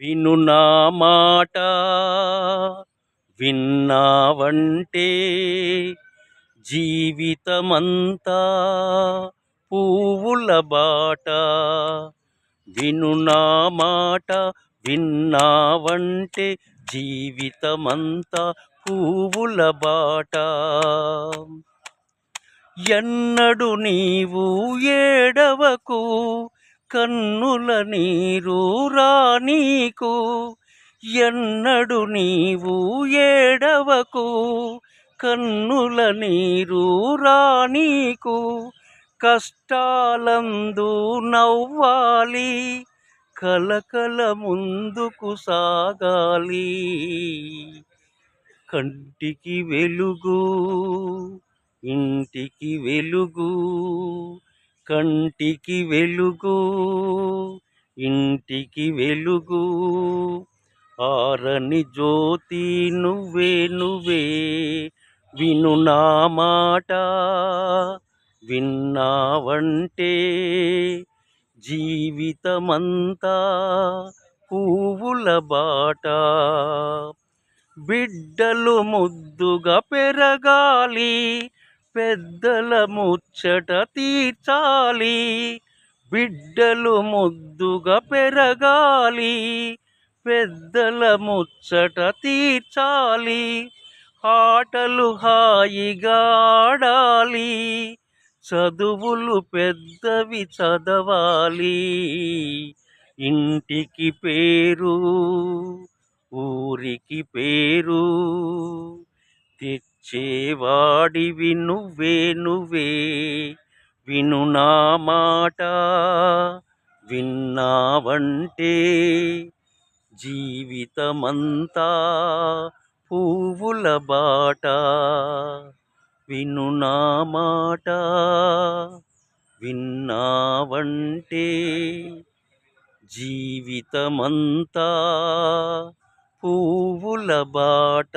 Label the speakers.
Speaker 1: విను నా మాట విన్నావంటే జీవితమంతా పువ్వుల బాట. విను నా మాట విన్నావంటే జీవితమంతా పువ్వుల బాట. ఎన్నడు నీవు ఏడవకు కన్నుల నీరు రానీకు ఎన్నడు నీవు ఏడవకు. కన్నుల నీరు రానీకు కష్టాలందు నవ్వాలి. కలకల ముందుకు సాగాలి. కంటికి వెలుగు ఇంటికి వెలుగు. కంటికి వెలుగు ఇంటికి వెలుగు. ఆరని జ్యోతి నువ్వే నువ్వే విను నా మాట. విన్నావంటే జీవితమంతా పువ్వుల బాట. బిడ్డలు ముద్దుగా పెరగాలి పెద్దల ముచ్చట తీర్చాలి. బిడ్డలు ముద్దుగా పెరగాలి. పెద్దల ముచ్చట తీర్చాలి. ఆటలు హాయిగా ఆడాలి. చదువులు పెద్దవి చదవాలి. ఇంటికి పేరు ఊరికి పేరు చేవాడివి నువ్వే నువ్వే విను నా మాట విన్నావంటే జీవితమంతా పువ్వుల బాట విను నా మాట విన్నావంటే జీవితమంతా పువ్వుల బాట.